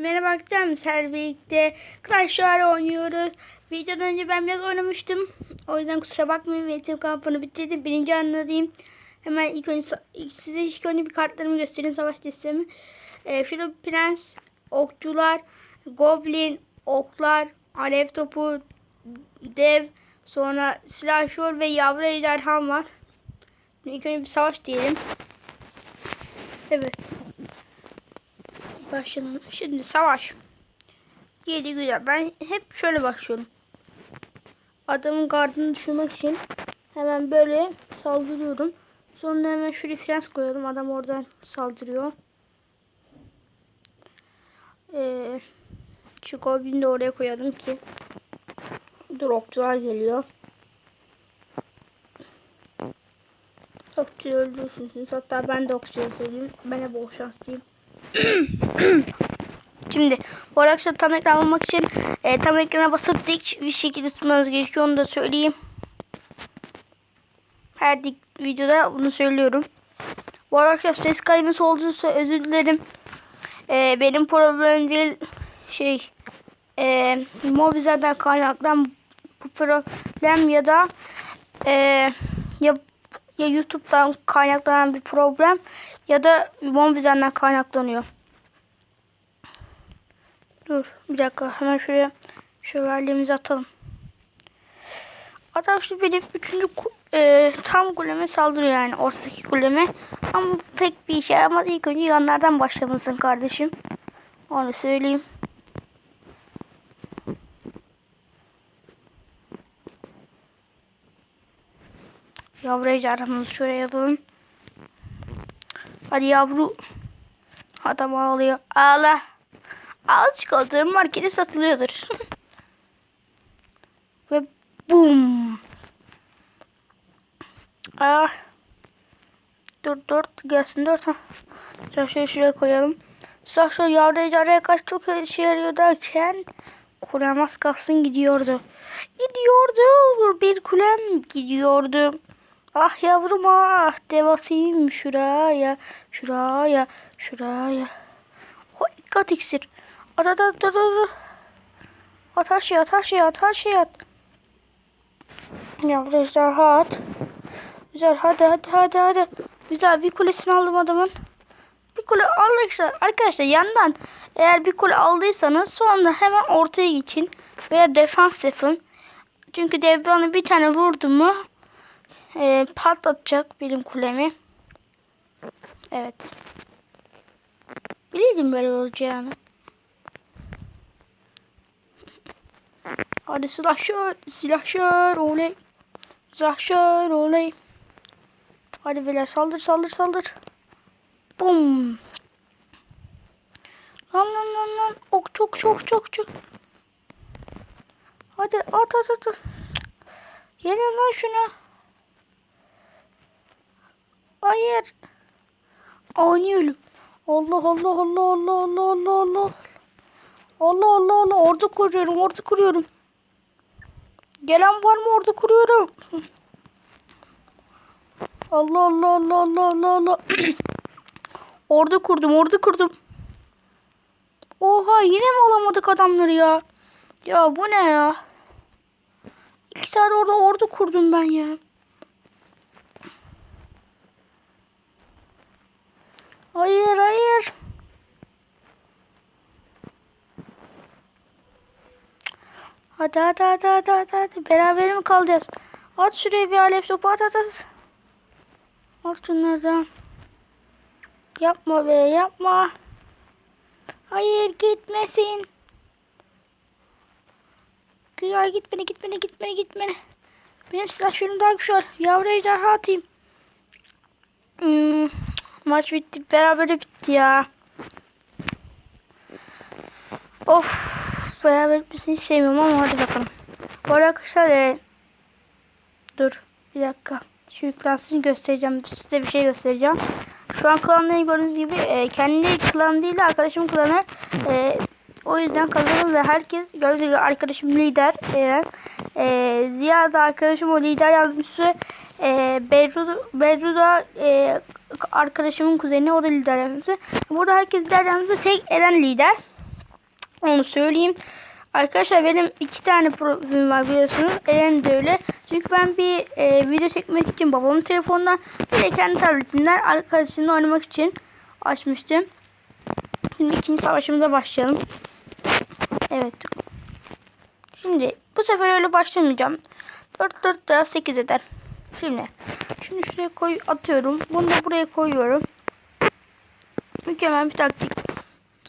Merhaba arkadaşlar, birlikte Clash Royale oynuyoruz. Videodan önce ben biraz oynamıştım. O yüzden kusura bakmayın. Eğitim kampını bitirdim. Birinci anlatayım. Hemen ilk önce size ilk önce bir kartlarımı göstereyim. Savaş listemi. Ee, şurada prens, okçular, goblin, oklar, alev topu, dev, sonra silahşör ve yavru ejderham var. İlk önce bir savaş diyelim. Evet. Başlayalım. Şimdi savaş. Yedi güzel. Ben hep şöyle başlıyorum. Adamın gardını düşürmek için hemen böyle saldırıyorum. Sonra hemen şuraya frens koyalım. Adam oradan saldırıyor. Ee, şu goblini de oraya koyalım ki. Dur okçular geliyor. Okçuyu öldürürsünüz. Hatta ben de okçuyu söyleyeyim. Ben de bol şans diyeyim. Şimdi bu arkadaşlar tam ekran almak için e, tam ekrana basıp dik bir şekilde tutmanız gerekiyor. Onu da söyleyeyim. Her dik videoda bunu söylüyorum. Bu arkadaşlar ses kayması olduysa özür dilerim. E, benim problem değil. Şey e, Mobizel'den kaynaklanan bu problem ya da e, ya, YouTube'dan kaynaklanan bir problem ya da Mobizel'den kaynaklanıyor. Dur bir dakika hemen şuraya şövalyemizi atalım. Adam şimdi benim üçüncü e, tam kuleme saldırıyor yani ortadaki kuleme. Ama pek bir işe yaramadı. İlk önce yanlardan başlamasın kardeşim. Onu söyleyeyim. Yavru ejderhamızı şuraya yazalım. Hadi yavru. Adam ağlıyor. Ağla. Al çikolata markete satılıyordur. Ve bum. Ah. Dur dört gelsin dört ha. Şöyle şöyle şuraya koyalım. Şöyle yavru ejderhaya kaç çok işe yarıyor derken kulem az kalsın gidiyordu. Gidiyordu. Bir kulem gidiyordu. Ah yavrum ah devasıyım şuraya şuraya şuraya. Ho dikkat iksir. At at at at at. At her şeyi at her şeyi at her şeyi at. Yavru ejderha at. Güzel hadi hadi hadi hadi. Güzel bir kulesini aldım adamın. Bir kule arkadaşlar, arkadaşlar yandan eğer bir kule aldıysanız sonra hemen ortaya geçin. Veya defans yapın. Çünkü dev bana bir tane vurdu mu e, patlatacak benim kulemi. Evet. Biliyordum böyle olacağını. Hadi silahşör, silahşör, oley. Silahşör, oley. Hadi beyler saldır, saldır, saldır. Bum. Lan lan lan lan. Ok çok çok çok çok. Hadi at at at. at. Yeni lan şunu. Hayır. Oynayalım. Allah Allah Allah Allah Allah Allah Allah. Allah Allah Allah orada kuruyorum orada kuruyorum. Gelen var mı orada kuruyorum. Allah Allah Allah Allah Allah Allah. orada kurdum orada kurdum. Oha yine mi alamadık adamları ya? Ya bu ne ya? İki saat orada orada kurdum ben ya. Hayır hayır. Hadi hadi hadi hadi hadi, hadi. Beraber mi kalacağız? At şuraya bir alev topu at at at. At şunlardan. Yapma be yapma. Hayır gitmesin. Güzel gitmene gitmene gitmene gitmene. Benim silahlarım daha güçlü. Yavru ejderha atayım. Hmm, maç bitti. Beraber bitti ya. Of. Beraber bitmesini hiç sevmiyorum ama hadi bakalım. Bu arkadaşlar e, dur bir dakika. Şu yüklensin göstereceğim. Size bir şey göstereceğim. Şu an klanları gördüğünüz gibi e, kendi klan değil de arkadaşım klanı. E, o yüzden kazanım ve herkes gördüğünüz gibi arkadaşım lider Eren. E, Ziya da arkadaşım o lider yardımcısı. E, Bedru, Bedru da e, arkadaşımın kuzeni o da lider yardımcısı. Burada herkes lider yardımcısı. Tek Eren lider. Onu söyleyeyim. Arkadaşlar benim iki tane profilim var biliyorsunuz. Eren de öyle. Çünkü ben bir e, video çekmek için babamın telefonundan bir de kendi tabletinden arkadaşımla oynamak için açmıştım. Şimdi ikinci savaşımıza başlayalım. Evet. Şimdi bu sefer öyle başlamayacağım. 4 4 daha 8 eder. Şimdi şimdi şuraya koy atıyorum. Bunu da buraya koyuyorum. Mükemmel bir taktik.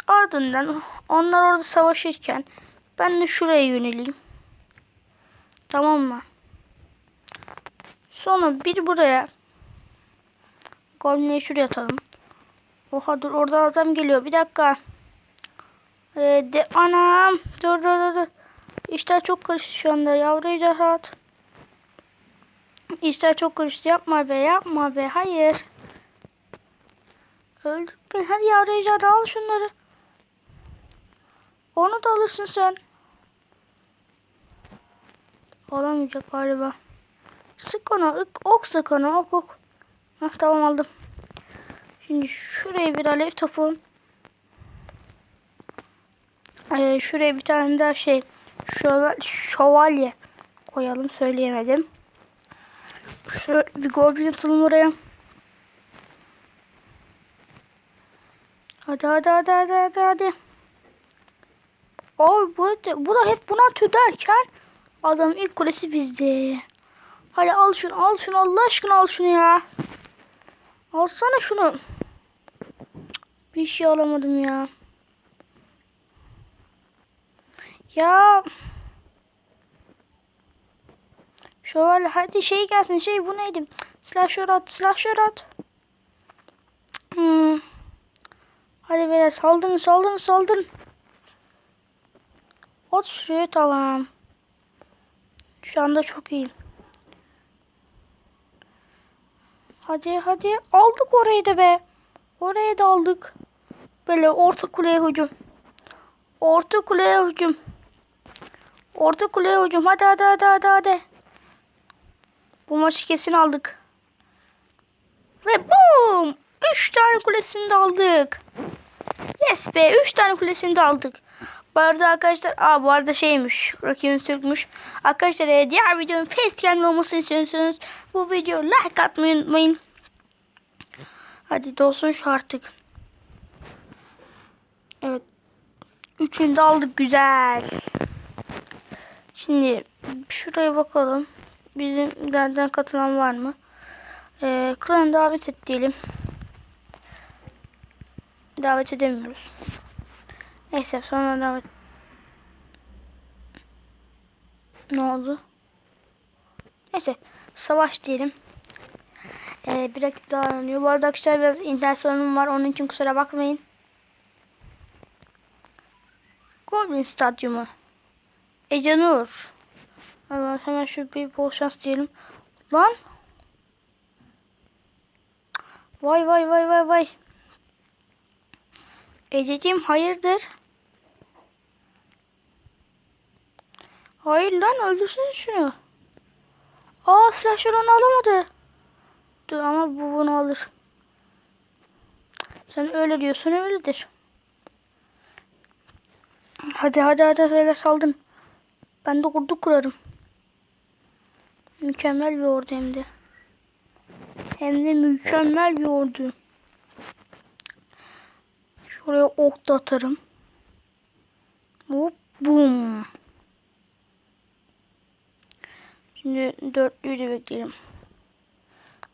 Ardından onlar orada savaşırken ben de şuraya yöneleyim. Tamam mı? Sonra bir buraya. Golmleri şuraya atalım. Oha dur orada adam geliyor. Bir dakika. Ee, de anam. Dur dur. dur. İşler çok karıştı şu anda. Yavru rahat. İşler çok karıştı. Yapma be yapma be. Hayır. Öldük ben. Hadi ejderha al şunları. Onu da alırsın sen. Alamayacak galiba. Sık ona. ık- Ok sık ona. Ok ok. Heh, tamam aldım. Şimdi şuraya bir alev topu. Ee, şuraya bir tane daha şey. Şöval şövalye koyalım. Söyleyemedim. Şöyle bir goblin atalım oraya. Hadi hadi hadi hadi hadi hadi. Abi bu, bu da hep buna atıyor derken adamın ilk kulesi bizde. Hadi al şunu al şunu Allah aşkına al şunu ya. Alsana şunu. Bir şey alamadım ya. Ya. Şöyle hadi şey gelsin şey bu neydi? Slasher at slasher at. Hmm. Hadi beyler saldırın saldırın saldırın. At şuraya tamam. Şu anda çok iyi. Hadi hadi aldık orayı da be. Oraya da aldık. Böyle orta kuleye hücum. Orta kuleye hücum. Orta kuleye hücum. Hadi hadi hadi hadi hadi. Bu maçı kesin aldık. Ve boom! 3 tane kulesini de aldık. Yes be 3 tane kulesini de aldık. Bu arada arkadaşlar aa bu arada şeymiş rakibim sökmüş. Arkadaşlar e, diğer videonun facecam'li olmasını istiyorsanız bu videoya like atmayı unutmayın. Hadi dolsun şu artık. Evet. Üçünü de aldık güzel. Şimdi şuraya bakalım. Bizimlerden katılan var mı? Ee, klan davet et diyelim. Davet edemiyoruz. Neyse sonra davet. Ne oldu? Neyse savaş diyelim. Ee, bir rakip daha aranıyor. Bu arada arkadaşlar biraz internet sorunum var. Onun için kusura bakmayın. Goblin Stadyumu. Ece Nur. Hemen, hemen şu bir bol şans diyelim. Lan. Vay vay vay vay vay. Ececiğim hayırdır? Hayır lan öldürsün şunu. Aa slasher onu alamadı. Dur ama bu bunu alır. Sen öyle diyorsun öyledir. Hadi hadi hadi öyle saldın. Ben de ordu kurarım. Mükemmel bir ordu hem de. Hem de mükemmel bir ordu. Şuraya ok da atarım. Hop bum. Şimdi dörtlüyü de bekleyelim.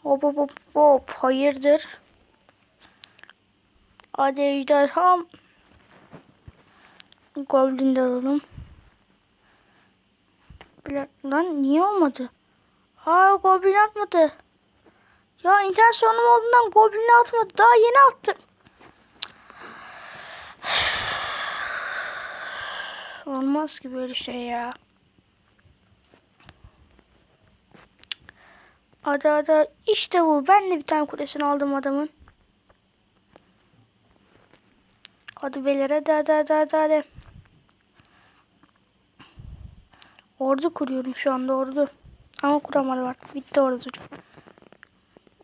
Hop hop hop hop. Hayırdır? Hadi ejderham. Goblin de alalım. Lan niye olmadı? Aa Goblin atmadı. Ya internet sorunum olduğundan Goblin'i atmadı. Daha yeni attım. Olmaz ki böyle şey ya. Hadi hadi. İşte bu. Ben de bir tane kulesini aldım adamın. Hadi beyler hadi hadi hadi. hadi. Ordu kuruyorum şu anda ordu. Ama kuramadım artık. Bitti orası.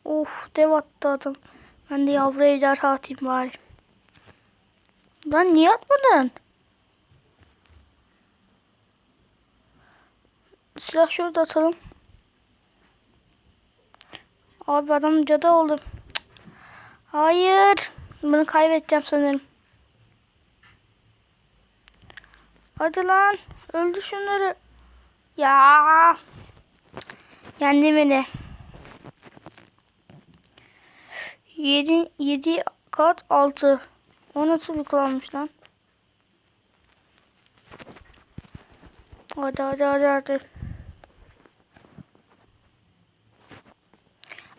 Of dev attı adam. Ben de yavru ejderha atayım bari. Lan niye atmadın? Silah şurada atalım. Abi adam cadı oldu. Hayır. Bunu kaybedeceğim sanırım. Hadi lan. Öldü şunları. Ya. Yendi beni. 7, 7 kat 6. O nasıl bir kullanmış lan? Hadi hadi hadi hadi.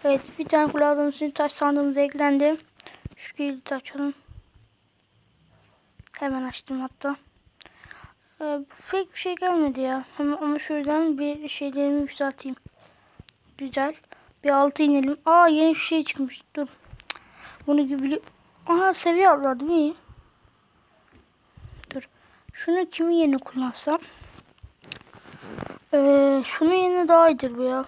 Evet bir tane kullandığım için taş sandığımıza eklendi. Şu kilidi açalım. Hemen açtım hatta. Ee, pek bir şey gelmedi ya. Ama, ama şuradan bir şeylerimi yükselteyim. Güzel. Bir altı inelim. Aa yeni bir şey çıkmış. Dur. Bunu gibi... Aha seviye atladım iyi. Dur. Şunu kimin yerine kullansam? Ee, şunun yerine daha iyidir bu ya.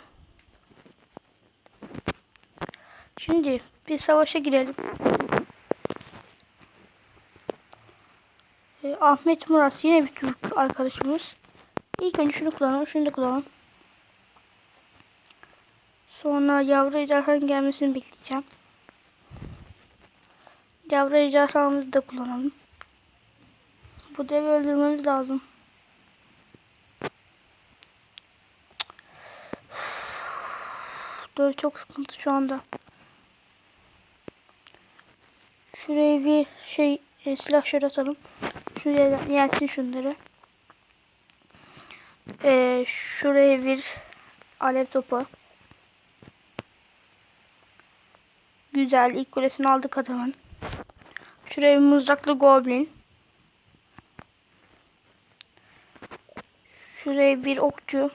Şimdi bir savaşa girelim. Ee, Ahmet Murat yine bir Türk arkadaşımız. İlk önce şunu kullanalım, şunu da kullanalım. Sonra yavru ejderhanın gelmesini bekleyeceğim. Yavru ejderhamızı da kullanalım. Bu devi öldürmemiz lazım. Böyle çok sıkıntı şu anda. Şuraya bir şey e, silah şöyle atalım. Şuraya gelsin şunları. Ee, şuraya bir alev topu. Güzel. ilk kulesini aldık adamın. Şuraya bir goblin. Şuraya bir okçu.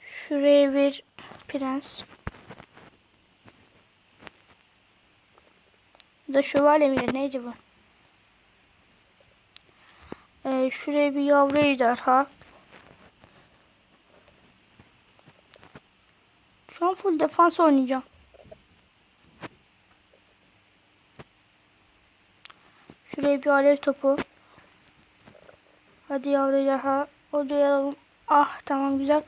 Şuraya bir prens. Bu da şövalye miydi? Neydi bu? Ee, şuraya bir yavru ejderha. Şu an full defans oynayacağım. Şuraya bir alev topu. Hadi yavru ejderha. Odaya alalım. Ah tamam güzel.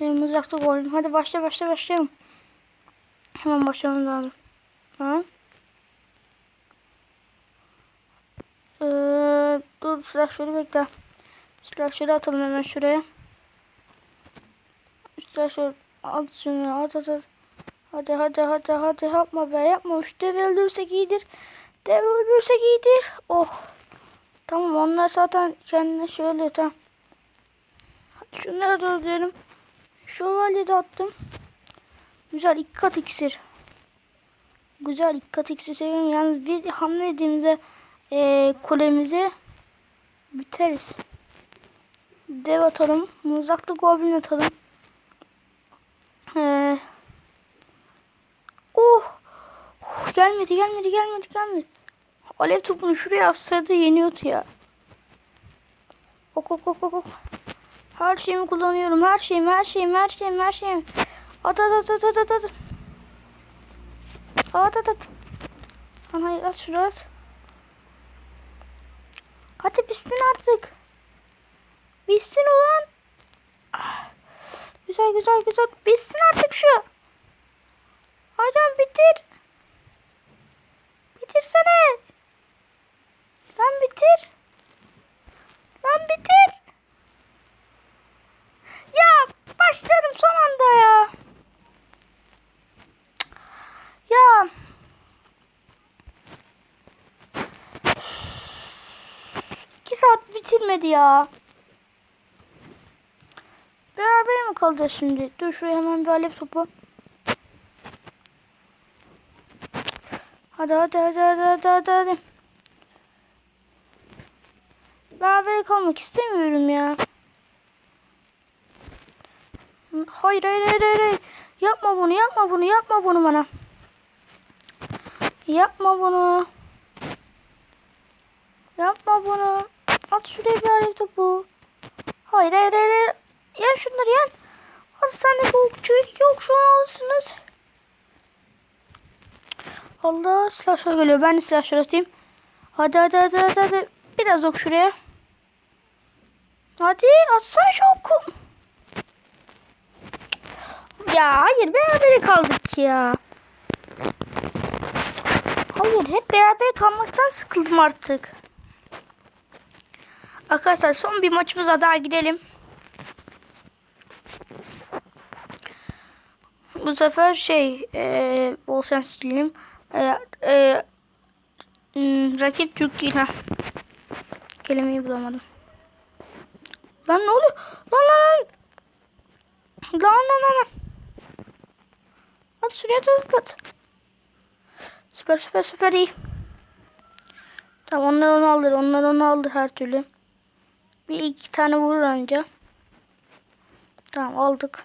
Benim mızrakta golüm. Hadi başla başla başlayalım. Hemen başlamam lazım. Tamam. Ee, dur silahşörü bekle. Silahşörü atalım hemen şuraya. Silahşörü at şunu at at at. Hadi hadi hadi hadi yapma be yapma. Şu dev öldürsek iyidir. Dev öldürsek iyidir. Oh. Tamam onlar zaten kendine şöyle tamam. Şunları da öldürelim. Şövalye de attım. Güzel iki kat iksir. Güzel iki kat iksir seviyorum. Yalnız bir hamle ettiğimizde e, kulemizi biteriz. Dev atalım. Mızraklı goblin atalım. Ee, oh! oh! Gelmedi gelmedi gelmedi gelmedi. Alev topunu şuraya atsaydı yeniyordu ya. Ok ok ok ok. Her şeyimi kullanıyorum. Her şeyim, her şeyim, her şeyim, her şeyim. At at at at at at at. At at. Lan hayır at şuraya at. Hadi bitsin artık. Bitsin ulan. Ah. Güzel güzel güzel. Bitsin artık şu. Hocam bitir. Bitirsene. Lan bitir. Lan bitir. Ya başladım son anda ya. Ya. İki saat bitirmedi ya. Beraber mi kalacağız şimdi? Dur şuraya hemen bir alev topu. Hadi hadi hadi hadi hadi hadi. hadi. Beraber kalmak istemiyorum ya. Hayır hayır hayır hayır. Yapma bunu yapma bunu yapma bunu bana. Yapma bunu. Yapma bunu. At şuraya bir alev topu. Hayır hayır hayır. Yen şunları yen. Hadi sen de bu okçuyu iki okçu alırsınız. Allah silahşör geliyor. Ben de silahşör atayım. Hadi hadi hadi hadi. hadi. Biraz ok şuraya. Hadi atsana şu oku. Ya hayır beraber kaldık ya. Hayır hep beraber kalmaktan sıkıldım artık. Arkadaşlar son bir maçımıza daha gidelim. Bu sefer şey e, bol dileyelim. E, e, hmm, rakip Türk değil ha. Kelimeyi bulamadım. Lan ne oluyor? Lan lan lan. Lan lan lan. At şuraya ıslat. Süper süper süper iyi. Tamam onlar onu alır. Onlar onu alır her türlü. Bir iki tane vurur anca. Tamam aldık.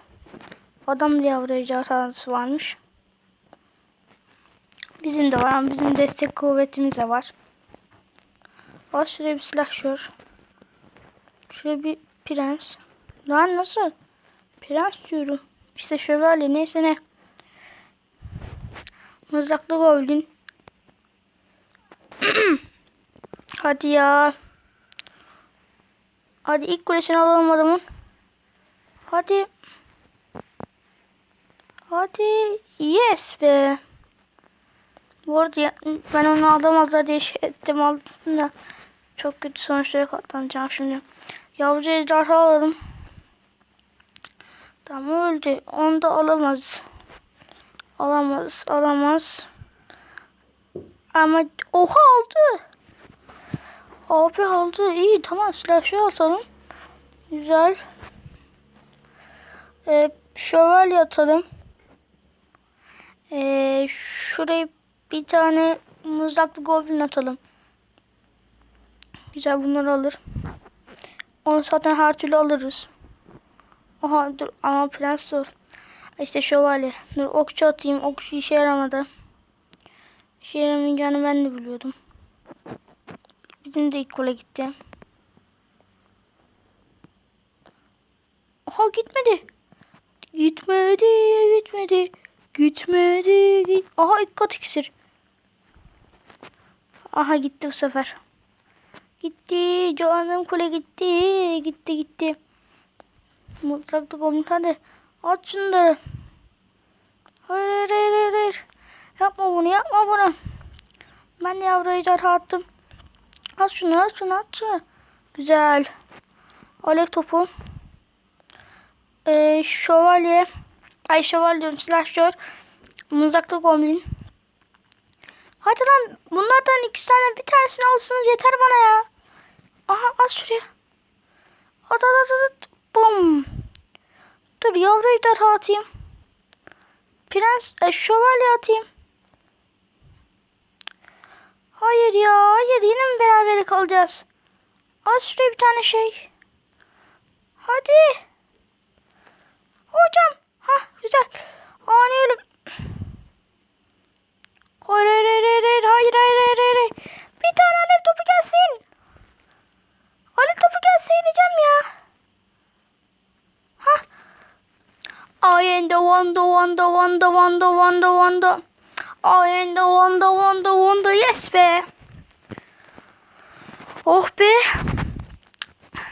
Adam diye hatası varmış. Bizim de var ama bizim destek kuvvetimiz de var. Al şuraya bir silah şur. Şuraya bir prens. Lan nasıl? Prens diyorum. İşte şövalye neyse ne. Mızraklı goblin. Hadi ya. Hadi ilk kulesini alalım adamın. Hadi. Hadi. Yes be. Bu arada ben onu alamazlar diye şey ettim aldım da. Çok kötü sonuçlara katlanacağım şimdi. Yavru ejderha alalım. Tamam öldü. Onu da alamaz. Alamaz. Alamaz. Ama oha aldı. Abi aldı. İyi tamam silahşör atalım. Güzel. Ee, şövalye atalım. Ee, şuraya bir tane mızraklı goblin atalım. Güzel bunları alır. Onu zaten her türlü alırız. Aha dur ama prens zor. İşte şövalye. Dur okçu atayım. Okçu işe yaramadı. İşe yaramayacağını ben de biliyordum. Bizim de ilk kola gitti. Aha gitmedi. Gitmedi, gitmedi. Gitmedi, git. Aha ilk kat iksir. Aha gitti bu sefer. Gitti. Canım kule gitti. Gitti gitti. Mutlaklı goblin hadi. At şunları. Hayır hayır hayır hayır. hayır. Yapma bunu yapma bunu. Ben de yavru ejderha attım. At şunu at şunu at şunu. Güzel. Alev topu. Ee, şövalye. Ay şövalye diyorum silahşör. Mızraklı goblin. Hadi lan bunlardan iki tane bir tanesini alsınız yeter bana ya. Aha at şuraya. At at at at. Bum. Dur yavru ejderha atayım. Prens e, şövalye atayım. Hayır ya hayır yine mi beraber kalacağız? Az şuraya bir tane şey. Hadi. Hocam. Ha güzel. Ani ölüm. Hayır hayır hayır hayır hayır hayır hayır hayır. hayır. Bir tane alev topu gelsin. Alev topu gelse ineceğim ya. Ha. I am the wonder wonder wonder wonder wonder wonder. I am the wonder wonder wonder yes be. Oh be.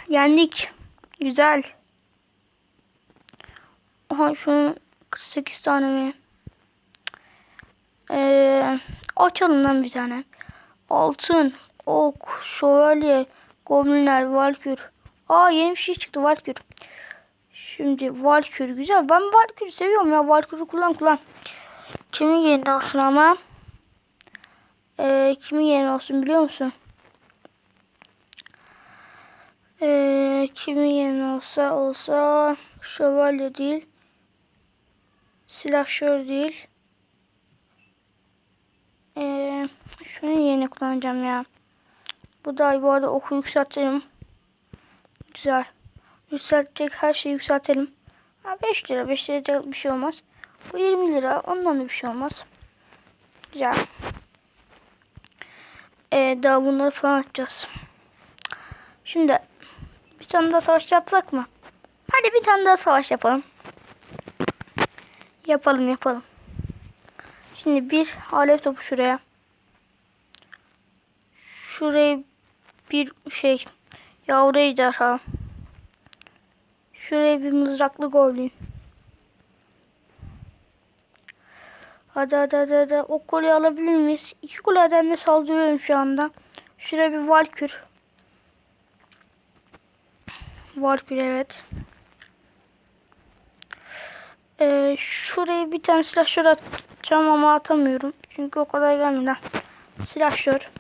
Yendik. Güzel. Aha şu 48 tane mi? Ee, açalım lan bir tane. Altın, ok, şövalye, goblinler, valkür. Aa yeni bir şey çıktı valkür. Şimdi valkür güzel. Ben valkürü seviyorum ya. Valkürü kullan kullan. Kimin yerine olsun ama? Ee, kimin yerine olsun biliyor musun? Ee, kimin yerine olsa olsa şövalye değil. Silahşör değil. Ee, şunun yerine kullanacağım ya. Bu da bu arada oku yükseltelim. Güzel. Yükseltecek her şeyi yükseltelim. Ha 5 lira 5 lira bir şey olmaz. Bu 20 lira ondan da bir şey olmaz. Güzel. Ee, daha bunları falan atacağız. Şimdi bir tane daha savaş yapsak mı? Hadi bir tane daha savaş yapalım. Yapalım yapalım. Şimdi bir alev topu şuraya. Şuraya bir şey yavru ejderha. Şuraya bir mızraklı goblin. Hadi hadi hadi hadi. O kuleyi alabilir miyiz? İki kuleden de saldırıyorum şu anda. Şuraya bir valkür. Valkür evet. Ee, şuraya bir tane silahşör atacağım ama atamıyorum. Çünkü o kadar gelmedi. Silahşör.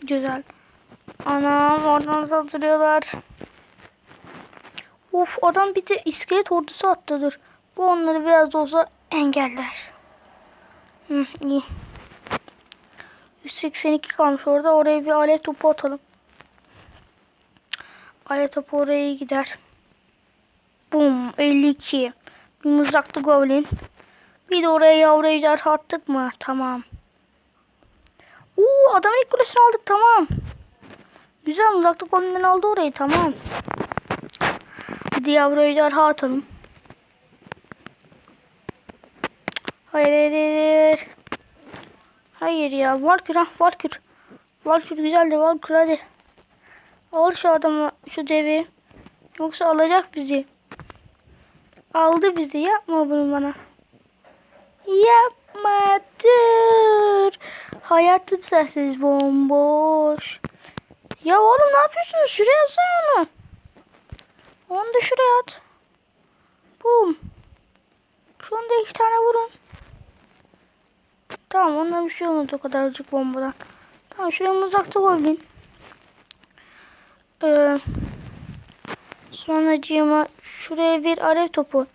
Güzel. Anam oradan saldırıyorlar. Of adam bir de iskelet ordusu attı dur. Bu onları biraz da olsa engeller. Hı, iyi. 182 kalmış orada. Oraya bir alet topu atalım. Alet topu oraya gider. Bum 52. Bir mızraklı goblin. Bir de oraya yavru ejderha attık mı? Tamam. Oo adamın ilk kulesini aldık tamam. Güzel mızraklı goblinden aldı orayı tamam. Bir de yavru ejderha atalım. Hayır hayır hayır. Hayır ya Valkür ha Valkür. Valkür güzeldi Valkür hadi. Al şu adamı şu devi. Yoksa alacak bizi. Aldı bizi yapma bunu bana. Yapma dur. Hayatım sensiz bomboş. Ya oğlum ne yapıyorsunuz? Şuraya atsana onu. Onu da şuraya at. Bum. Şu anda iki tane vurun. Tamam ondan bir şey olmadı o kadarcık bombadan. Tamam şuraya mızrakta goblin. Ee, sonracığıma şuraya bir alev topu.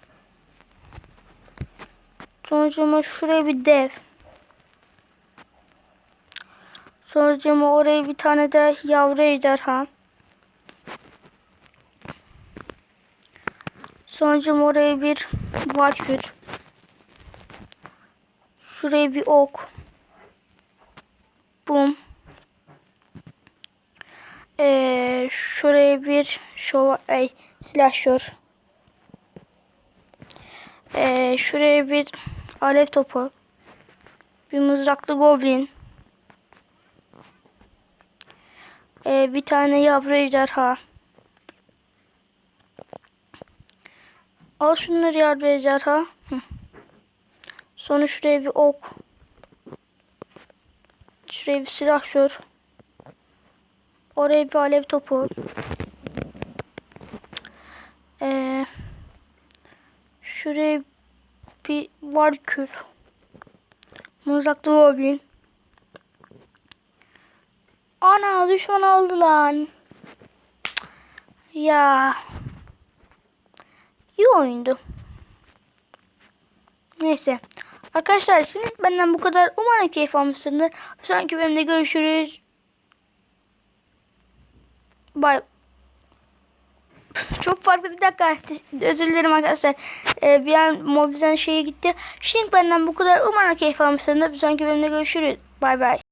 Sonracığıma şuraya bir dev. Sonracığıma oraya bir tane de yavru ejderha. Sonracığıma oraya bir valkür. Şuraya bir ok. Bum. Ee, şuraya bir şova, ay, silahşör. Ee, şuraya bir alev topu. Bir mızraklı goblin. Ee, bir tane yavru ejderha. Al şunları yavru ejderha. Hı. Sonra şuraya bir ok. Şuraya bir silahşör. Oraya bir alev topu. Ee, şuraya bir valkür. Mızraklı goblin. Ana düşman aldı lan. Ya. İyi oyundu. Neyse. Arkadaşlar şimdi benden bu kadar. Umarım keyif almışsındır. Sonraki bölümde görüşürüz. Bye. Çok farklı bir dakika. Özür dilerim arkadaşlar. Ee, bir an mobilden şeye gitti. Şimdi benden bu kadar. Umarım keyif almışsındır. Sonraki bölümde görüşürüz. Bay bay.